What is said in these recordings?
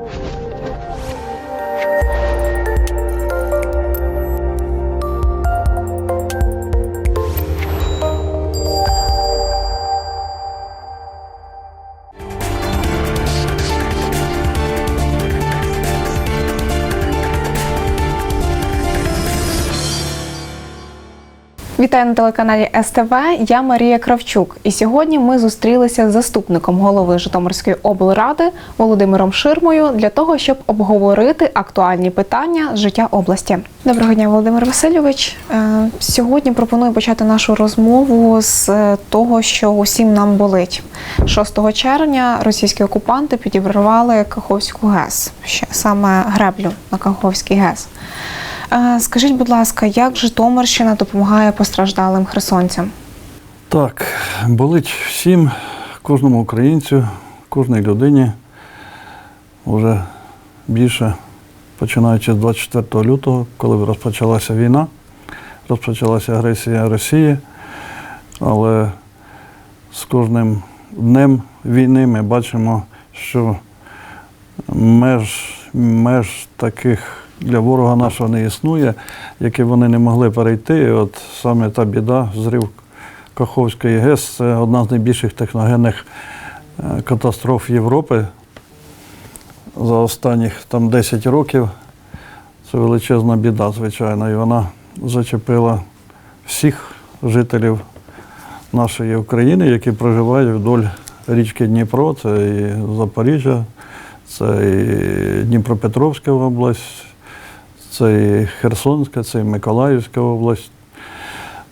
Bye. Вітаю на телеканалі СТВ. Я Марія Кравчук. І сьогодні ми зустрілися з заступником голови Житомирської облради Володимиром Ширмою для того, щоб обговорити актуальні питання життя області. Доброго дня, Володимир Васильович. Е, Сьогодні пропоную почати нашу розмову з е, того, що усім нам болить. 6 червня російські окупанти підібрали Каховську ГЕС, саме греблю на Каховський ГЕС. Скажіть, будь ласка, як Житомирщина допомагає постраждалим херсонцям? Так, болить всім, кожному українцю, кожній людині. Уже більше починаючи з 24 лютого, коли розпочалася війна, розпочалася агресія Росії. Але з кожним днем війни ми бачимо, що меж, меж таких для ворога нашого не існує, які вони не могли перейти. От саме та біда, зрив Каховської ГЕС це одна з найбільших техногенних е, катастроф Європи за останніх там 10 років. Це величезна біда, звичайно, і вона зачепила всіх жителів нашої України, які проживають вдоль річки Дніпро, це і Запоріжжя, це і Дніпропетровська область, це і Херсонська, це і Миколаївська область.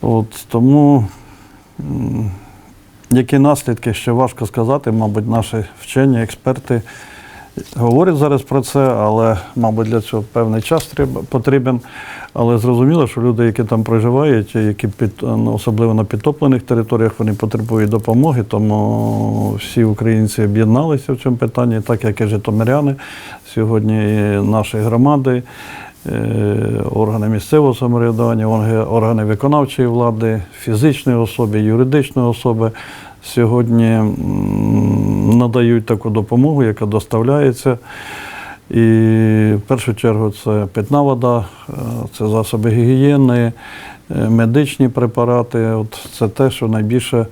От, тому які наслідки ще важко сказати, мабуть, наші вчені, експерти говорять зараз про це, але, мабуть, для цього певний час потрібен. Але зрозуміло, що люди, які там проживають, які під, ну, особливо на підтоплених територіях, вони потребують допомоги, тому всі українці об'єдналися в цьому питанні, так як і житомиряни. Сьогодні і наші громади, органи місцевого самоврядування, органи- органи виконавчої влади, фізичної особи, юридичної особи сьогодні надають таку допомогу, яка доставляється. І в першу чергу це питна вода, е, це засоби гігієни, е, медичні препарати. От це те, що найбільше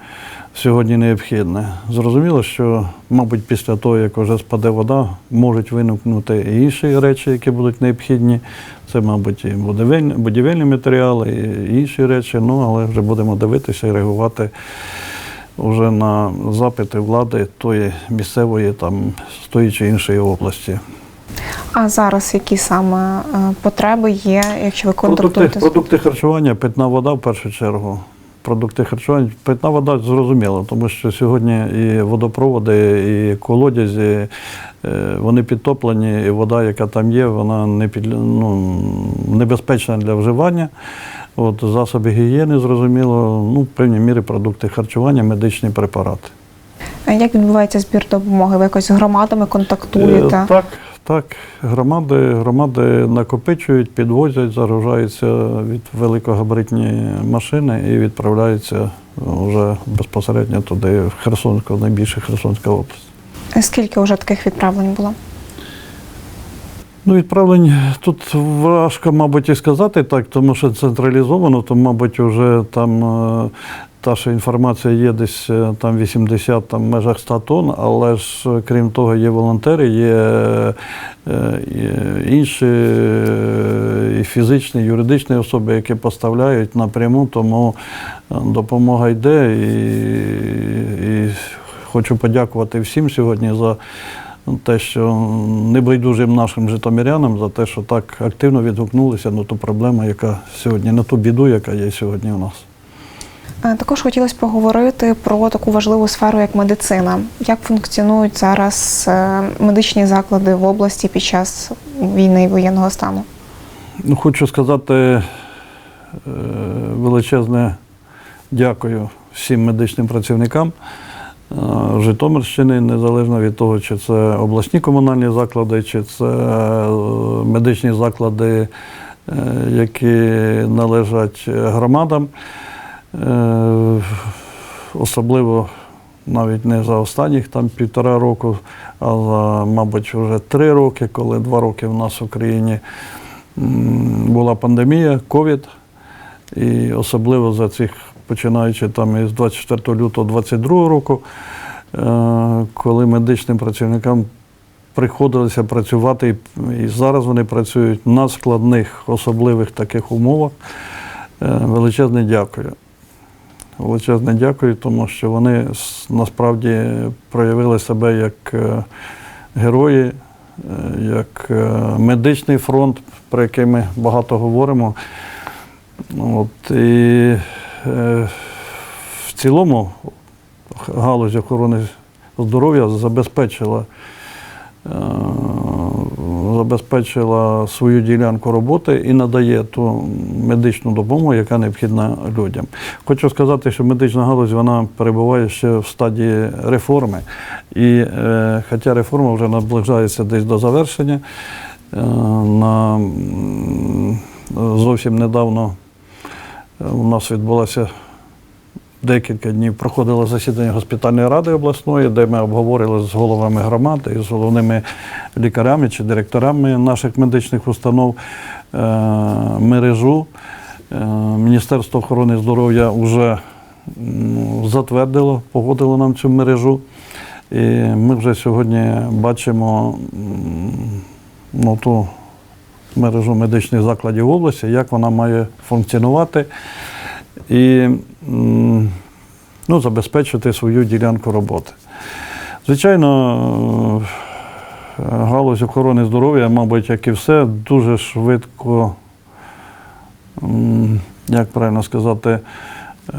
сьогодні необхідне. Зрозуміло, що, мабуть, після того, як вже спаде вода, можуть виникнути і інші речі, які будуть необхідні. Це, мабуть, і будівельні, матеріали, і інші речі. Ну, але вже будемо дивитися і реагувати вже на запити влади тої місцевої, там, з тої чи іншої області. А зараз які саме е, потреби є, якщо ви Продукти, контактуєте з продукти харчування, питна вода в першу чергу. Продукти харчування, питна вода зрозуміло, тому що сьогодні і водопроводи, і колодязі, е, вони підтоплені, і вода, яка там є, вона не під, ну, небезпечна для вживання. От, засоби гігієни, зрозуміло, ну, в певній мірі продукти харчування, медичні препарати. А Як відбувається збір допомоги? Ви якось з громадами контактуєте? Е, Так, так. Громади, громади накопичують, підвозять, загружаються від великогабаритні машини і відправляються вже безпосередньо туди, в Херсонську, найбільше Херсонська область. Скільки вже таких відправлень було? Ну, відправлень тут важко, мабуть, і сказати так, тому що централізовано, то, мабуть, вже там е, та ж інформація є десь е, там 80 там, межах 100 тонн, але ж е, крім того, є волонтери, є е, інші і фізичні, і юридичні особи, які поставляють напряму, тому допомога йде. І, і хочу подякувати всім сьогодні за те, що небайдужим нашим житомирянам за те, що так активно відгукнулися на ту проблему, яка сьогодні, на ту біду, яка є сьогодні у нас. Е, Також хотілося поговорити про таку важливу сферу, як медицина. Як функціонують зараз е, медичні заклади в області під час війни і воєнного стану? Ну, хочу сказати е, величезне дякую всім медичним працівникам Житомирщини, незалежно від того, чи це обласні комунальні заклади, чи це медичні заклади, які належать громадам. Е, Особливо навіть не за останніх там півтора року, а за, мабуть, вже три роки, коли два роки в нас в Україні була пандемія, ковід. І особливо за цих, починаючи там із 24 лютого 2022 року, е, коли медичним працівникам приходилося працювати, і- зараз вони працюють на складних, особливих таких умовах. Е, Величезне дякую. Величезне дякую, тому що вони насправді проявили себе як е, герої, е, як е, медичний фронт, про який ми багато говоримо. От, і в цілому галузь охорони здоров'я забезпечила, забезпечила свою ділянку роботи і надає ту медичну допомогу, яка необхідна людям. Хочу сказати, що медична галузь вона перебуває ще в стадії реформи. І е, хоча реформа вже наближається десь до завершення, е, на, зовсім недавно е, у нас відбулося декілька днів проходило засідання госпітальної ради обласної, де ми обговорили з головами громад і з головними лікарями чи директорами наших медичних установ е, мережу. Е, Міністерство охорони здоров'я вже затвердило, погодило нам цю мережу. І ми вже сьогодні бачимо ну, ту мережу медичних закладів області, як вона має функціонувати і ну, забезпечити свою ділянку роботи. Звичайно, е, галузь охорони здоров'я, мабуть, як і все, дуже швидко, як правильно сказати, е,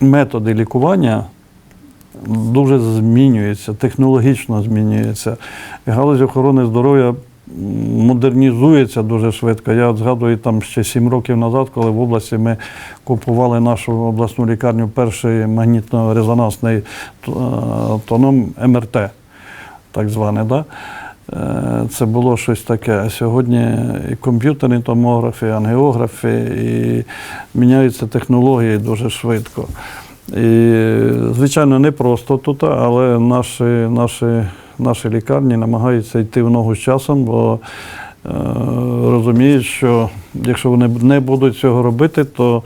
методи лікування дуже змінюються, технологічно змінюються. Галузь охорони здоров'я модернізується дуже швидко. Я згадую там ще сім років назад, коли в області ми купували нашу обласну лікарню перший магнітно-резонансний е, тоном МРТ, так зване. Да? Е, Це було щось таке. А сьогодні і комп'ютерні томографи, і ангіографи, і міняються технології дуже швидко. І, звичайно, не просто тут, але наші, наші, наші лікарні намагаються йти в ногу з часом, бо е, розуміють, що якщо вони не будуть цього робити, то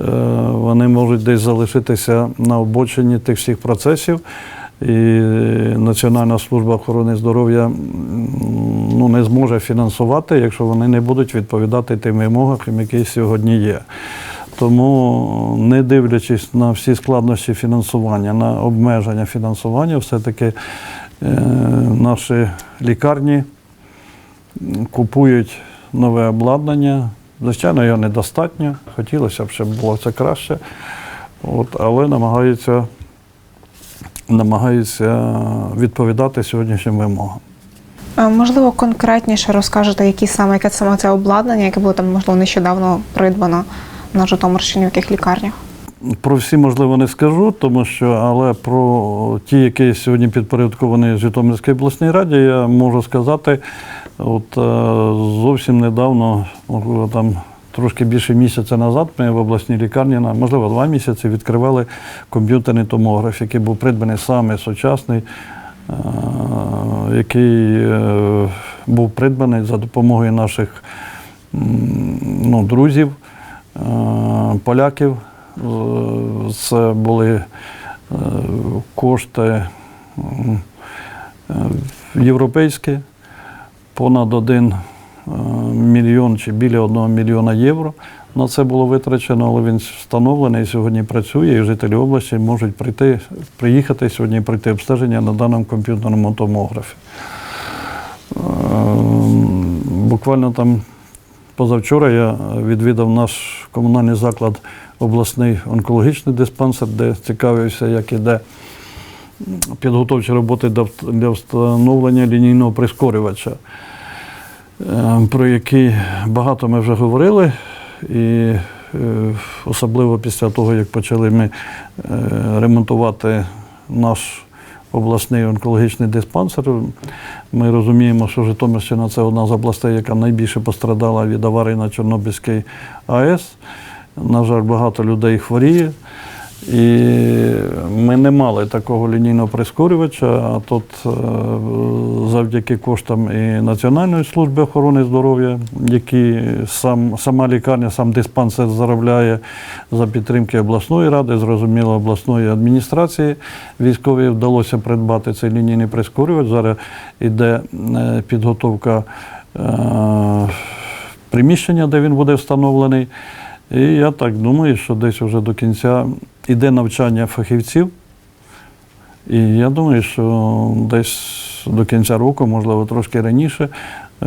е, вони можуть десь залишитися на обочині тих всіх процесів. І Національна служба охорони здоров'я ну, не зможе фінансувати, якщо вони не будуть відповідати тим вимогам, які сьогодні є. Тому, не дивлячись на всі складнощі фінансування, на обмеження фінансування, все-таки наші лікарні купують нове обладнання. Звичайно, його недостатньо. Хотілося б, щоб було це краще, От, але намагаються, намагаються відповідати сьогоднішнім вимогам. Е, Можливо, конкретніше розкажете, які саме яке саме це обладнання, яке було там можливо нещодавно придбано на Житомирщині в яких лікарнях? Про всі, можливо, не скажу, тому що, але про ті, які сьогодні підпорядковані Житомирській обласній раді, я можу сказати, от е, зовсім недавно, можливо, там трошки більше місяця назад, ми в обласній лікарні, на, можливо, два місяці відкривали комп'ютерний томограф, який був придбаний саме сучасний, е, який е, був придбаний за допомогою наших ну, друзів, поляків. Е, Це були е, кошти е, європейські, понад один е, мільйон чи біля одного мільйона євро. На це було витрачено, але він встановлений і сьогодні працює, і жителі області можуть прийти, приїхати сьогодні і пройти обстеження на даному комп'ютерному томографі. Буквально там позавчора я відвідав наш комунальний заклад, обласний онкологічний диспансер, де цікавився, як іде підготовчі роботи для встановлення лінійного прискорювача, е, про який багато ми вже говорили. І е, особливо після того, як почали ми е, ремонтувати наш обласний онкологічний диспансер, ми розуміємо, що Житомирщина це одна з областей, яка найбільше пострадала від аварії на Чорнобильській АЕС. На жаль, багато людей хворіє. І ми не мали такого лінійного прискорювача, а тут е, завдяки коштам і Національної служби охорони здоров'я, які сам, сама лікарня, сам диспансер заробляє за підтримки обласної ради, зрозуміло, обласної адміністрації. Військовій вдалося придбати цей лінійний прискорювач. Зараз іде е, підготовка е, приміщення, де він буде встановлений. І я так думаю, що десь вже до кінця іде навчання фахівців. І я думаю, що десь до кінця року, можливо, трошки раніше, е,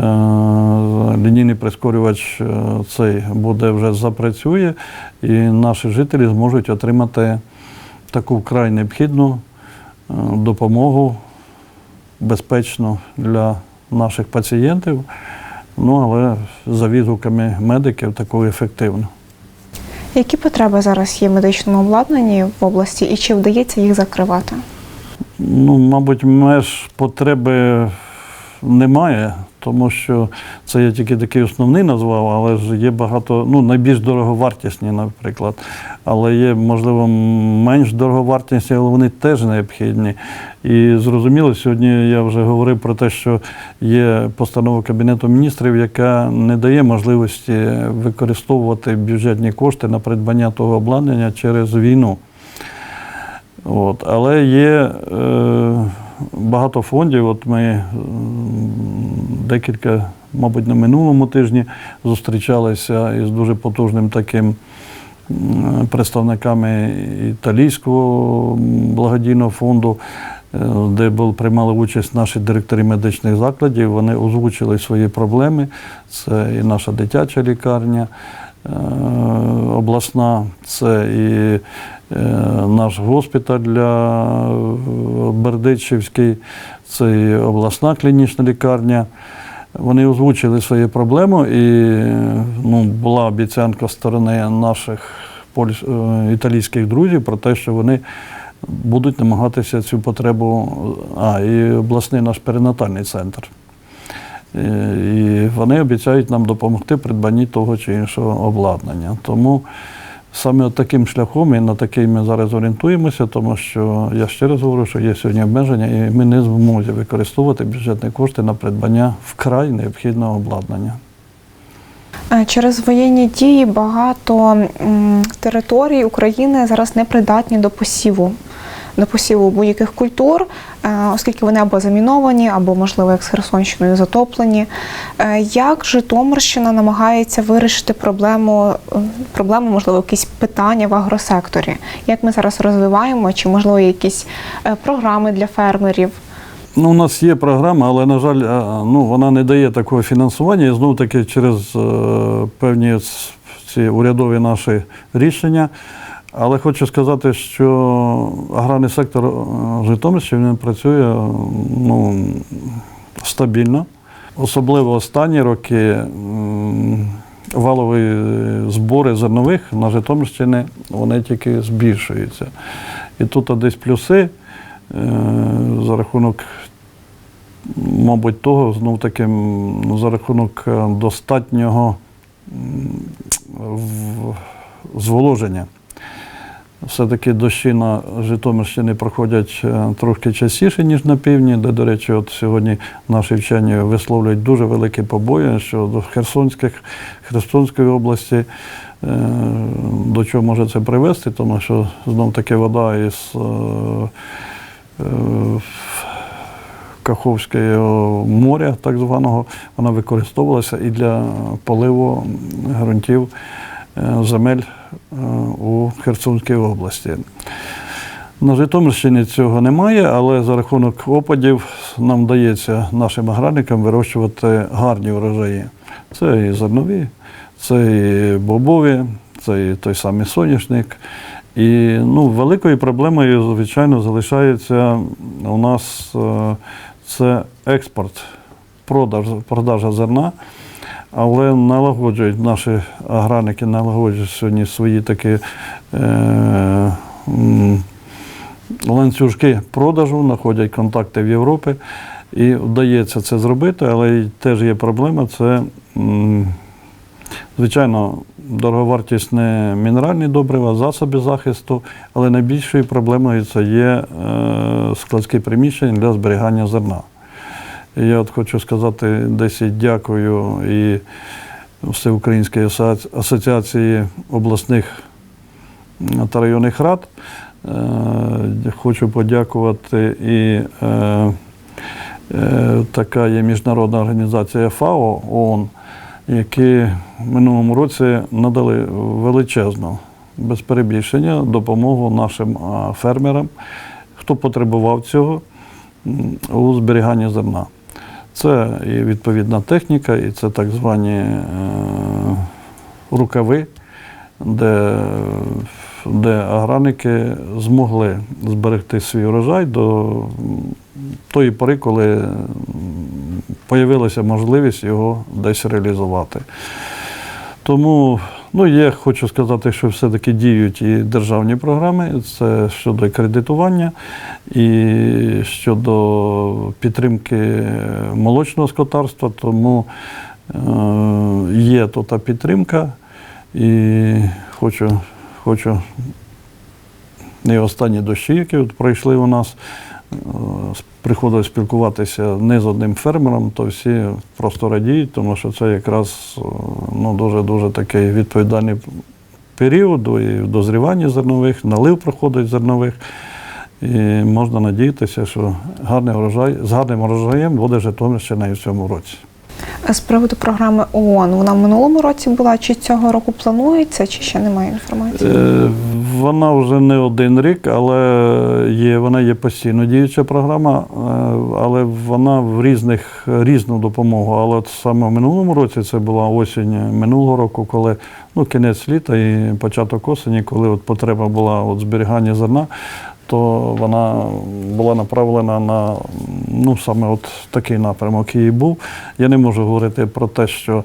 лінійний прискорювач е, цей буде вже запрацює, і наші жителі зможуть отримати таку вкрай необхідну е, допомогу безпечно для наших пацієнтів. Ну, але за відгуками медиків таку ефективну. Які потреби зараз є в медичному обладнанні в області і чи вдається їх закривати? Ну, мабуть, меж потреби немає, тому що це я тільки такий основний назвав, але ж є багато, ну, найбільш дороговартісні, наприклад. Але є, можливо, менш дороговартісні, але вони теж необхідні. І зрозуміло, сьогодні я вже говорив про те, що є постанова Кабінету міністрів, яка не дає можливості використовувати бюджетні кошти на придбання того обладнання через війну. От. Але є е, багато фондів. От ми декілька, мабуть, на минулому тижні зустрічалися із дуже потужним таким представниками італійського благодійного фонду, е, де були, приймали участь наші директори медичних закладів. Вони озвучили свої проблеми. Це і наша дитяча лікарня е, обласна, це і наш госпіталь для е, Бердичівський, це і обласна клінічна лікарня. Вони озвучили свої проблеми, і е, ну, була обіцянка сторони наших польсь... е, італійських друзів про те, що вони будуть намагатися цю потребу, а і обласний наш перинатальний центр. Е, І вони обіцяють нам допомогти придбанні того чи іншого обладнання. Тому саме таким шляхом і на такий ми зараз орієнтуємося, тому що я ще раз говорю, що є сьогодні обмеження, і ми не зможемо використовувати бюджетні кошти на придбання вкрай необхідного обладнання. Через воєнні дії багато територій України зараз не придатні до посіву. До посіву будь-яких культур, е, оскільки вони або заміновані, або, можливо, як з Херсонщиною затоплені. Е, Як Житомирщина намагається вирішити проблему, е, проблему, можливо, якісь питання в агросекторі? Як ми зараз розвиваємо, чи можливо якісь програми для фермерів? Ну, у нас є програма, але, на жаль, ну, вона не дає такого фінансування. І знову таки через певні ці урядові наші рішення. Але хочу сказати, що аграрний сектор е, Житомирщини працює е, ну, стабільно. Особливо останні роки валові збори зернових на Житомирщині вони тільки збільшуються. І тут десь плюси е, за рахунок, мабуть, того, знов таки, за рахунок достатнього зволоження. Все-таки дощі на Житомирщині проходять е, трошки частіше, ніж на півдні, де, до речі, от сьогодні наші вчені висловлюють дуже великі побої щодо Херсонських, Херсонської області. Е, До чого може це привести, тому що знов таки вода із е, Каховського моря, так званого, вона використовувалася і для поливу ґрунтів земель у Херсонській області. На Житомирщині цього немає, але за рахунок опадів нам вдається нашим аграрникам вирощувати гарні врожаї. Це і зернові, це і бобові, це і той самий соняшник. І ну, великою проблемою, звичайно, залишається у нас е, це експорт, продаж, продажа зерна. Але налагоджують наші аграрники, налагоджують сьогодні свої такі е, ланцюжки продажу, знаходять контакти в Європі. І вдається це зробити, але теж є проблема. Це, звичайно, дороговартісні мінеральні добрива, засоби захисту, але найбільшою проблемою це є е, складські приміщення для зберігання зерна. Я от хочу сказати десь дякую і Всеукраїнській асоціації обласних та районних рад. Е, Хочу подякувати і е, е, така є міжнародна організація ФАО ООН, які в минулому році надали величезну, без перебільшення, допомогу нашим фермерам, хто потребував цього у зберіганні зерна. Це і відповідна техніка, і це так звані е, рукави, де, де аграрники змогли зберегти свій урожай до тої пори, коли з'явилася можливість його десь реалізувати. Тому ну, я хочу сказати, що все-таки діють і державні програми, це щодо кредитування, і щодо підтримки молочного скотарства, тому е, є та підтримка. І хочу, хочу не останні дощі, які от пройшли у нас, е, приходилось спілкуватися не з одним фермером, то всі просто радіють, тому що це якраз е, ну, дуже-дуже такий відповідальний період і в дозріванні зернових, налив проходить зернових. І можна надіятися, що гарний урожай, з гарним урожаєм буде Житомирщина і в цьому році. З приводу програми ООН, вона в минулому році була, чи цього року планується, чи ще немає інформації? Е, Вона вже не один рік, але є, вона є постійно діюча програма, е, але вона в різних різну допомогу. Але от саме в минулому році це була осінь минулого року, коли ну, кінець літа і початок осені, коли от потреба була от зберігання зерна, то вона була направлена на ну, саме от такий напрямок і був. Я не можу говорити про те, що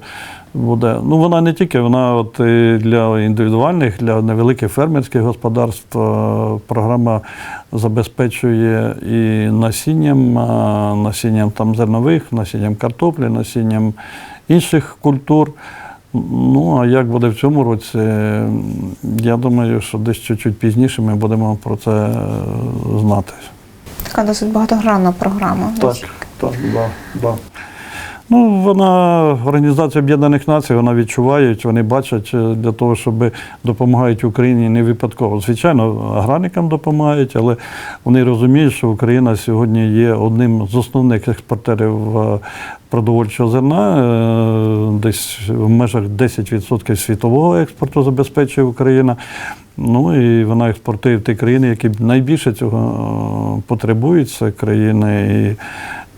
буде. Ну, вона не тільки, вона от і для індивідуальних, для невеликих фермерських господарств е, програма забезпечує і насінням, е, насінням там зернових, насінням картоплі, насінням інших культур. Ну, а як буде в цьому році, я думаю, що десь чуть-чуть пізніше ми будемо про це е, знати. Така досить багатогранна програма. Так, так, да, да. Ну, вона, Організація Об'єднаних Націй, вона відчувають, вони бачать е, для того, щоб допомагають Україні не випадково. Звичайно, аграрникам допомагають, але вони розуміють, що Україна сьогодні є одним з основних експортерів е, продовольчого зерна. Е, Десь в межах 10% світового експорту забезпечує Україна. Ну і вона експортує в ті країни, які найбільше цього потребують. Це країни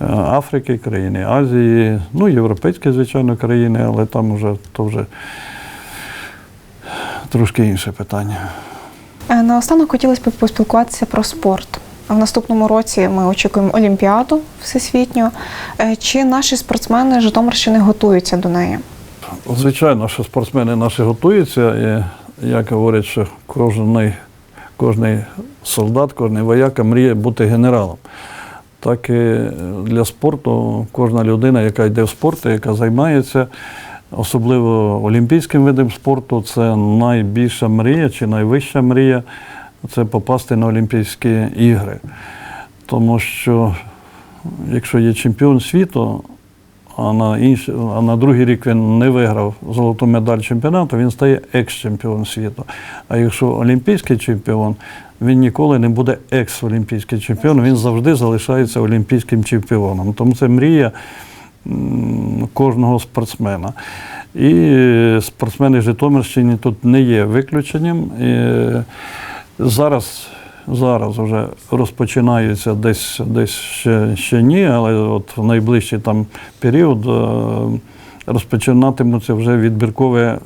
Африки, країни Азії, ну європейські, звичайно, країни, але там вже то вже трошки інше питання. Е, Наостанок хотілося б поспілкуватися про спорт. В наступному році ми очікуємо Олімпіаду всесвітню. Е, Чи наші спортсмени Житомирщини готуються до неї? Звичайно, що спортсмени наші готуються, і як говорять, що кожний, кожний солдат, кожний вояка мріє бути генералом. Так і для спорту кожна людина, яка йде в спорт, яка займається, особливо олімпійським видом спорту, це найбільша мрія чи найвища мрія це попасти на Олімпійські ігри. Тому що якщо є чемпіон світу, а на, інш... а на другий рік він не виграв золоту медаль чемпіонату, він стає екс-чемпіон світу. А якщо олімпійський чемпіон, він ніколи не буде екс-олімпійський чемпіон, він завжди залишається олімпійським чемпіоном. Тому це мрія кожного спортсмена. І е, спортсмени Житомирщини тут не є виключенням. І е, зараз Зараз вже розпочинаються десь, десь ще, ще ні, але от в найближчий там період е, розпочинатимуться вже відбіркові е,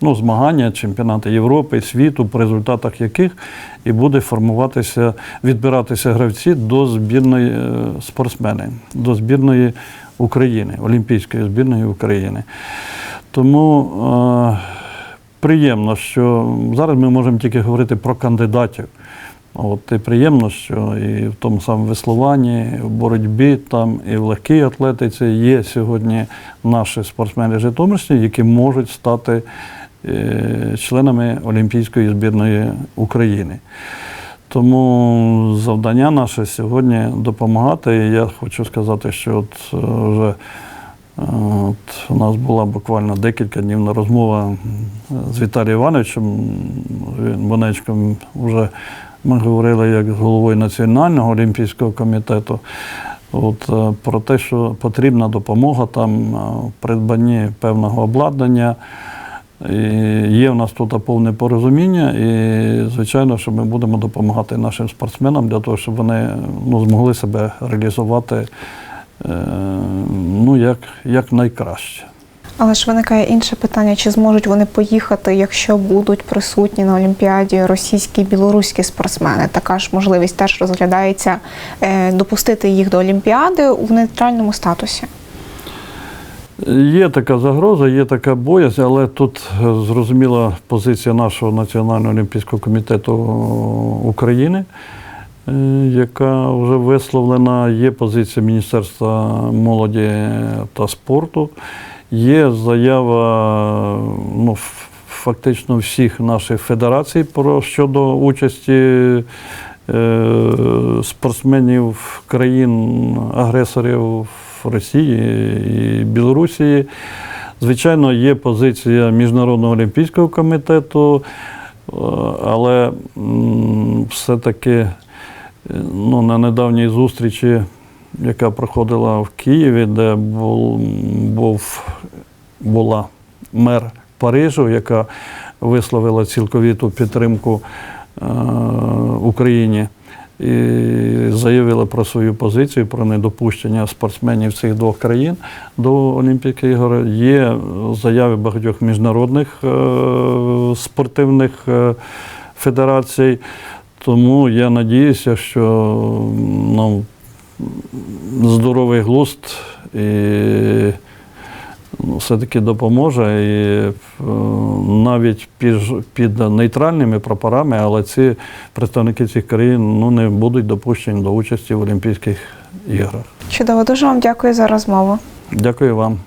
ну, змагання, чемпіонати Європи, світу, по результатах яких і буде формуватися, відбиратися гравці до збірної е, спортсмени, до збірної України, Олімпійської збірної України. Тому е, приємно, що зараз ми можемо тільки говорити про кандидатів. От і приємно, що і в тому самому веслуванні, в боротьбі там, і в легкій атлетиці є сьогодні наші спортсмени Житомирщини, які можуть стати е, членами Олімпійської збірної України. Тому завдання наше сьогодні допомагати. І я хочу сказати, що от е, вже от у нас була буквально декілька днів розмова з Віталієм Івановичем Бонечком. Вже ми говорили як з головою Національного олімпійського комітету. От, е, про те, що потрібна допомога там е, в придбанні певного обладнання. І є в нас тут повне порозуміння, і звичайно, що ми будемо допомагати нашим спортсменам для того, щоб вони ну, змогли себе реалізувати ну, як, як найкраще. Але ж виникає інше питання: чи зможуть вони поїхати, якщо будуть присутні на Олімпіаді російські і білоруські спортсмени? Така ж можливість теж розглядається е, допустити їх до Олімпіади в нейтральному статусі. Є така загроза, є така боязнь, але тут е, зрозуміла позиція нашого Національного олімпійського комітету України, е, яка вже висловлена. Є позиція Міністерства молоді та спорту, є заява ну, фактично всіх наших федерацій про щодо участі е, спортсменів країн-агресорів Росії і Білорусі. Звичайно, є позиція Міжнародного олімпійського комітету, е, але все-таки е, ну, на недавній зустрічі, яка проходила в Києві, де був, був, була мер Парижу, яка висловила цілковиту підтримку е, Україні і заявила про свою позицію про недопущення спортсменів цих двох країн до Олімпійських ігор. Є заяви багатьох міжнародних е, спортивних е, федерацій. Тому я надіюся, що ну, здоровий глузд і ну, все-таки допоможе. І е, навіть під, під нейтральними прапорами, але ці представники цих країн ну, не будуть допущені до участі в Олімпійських іграх. Чудово, дуже вам дякую за розмову. Дякую вам.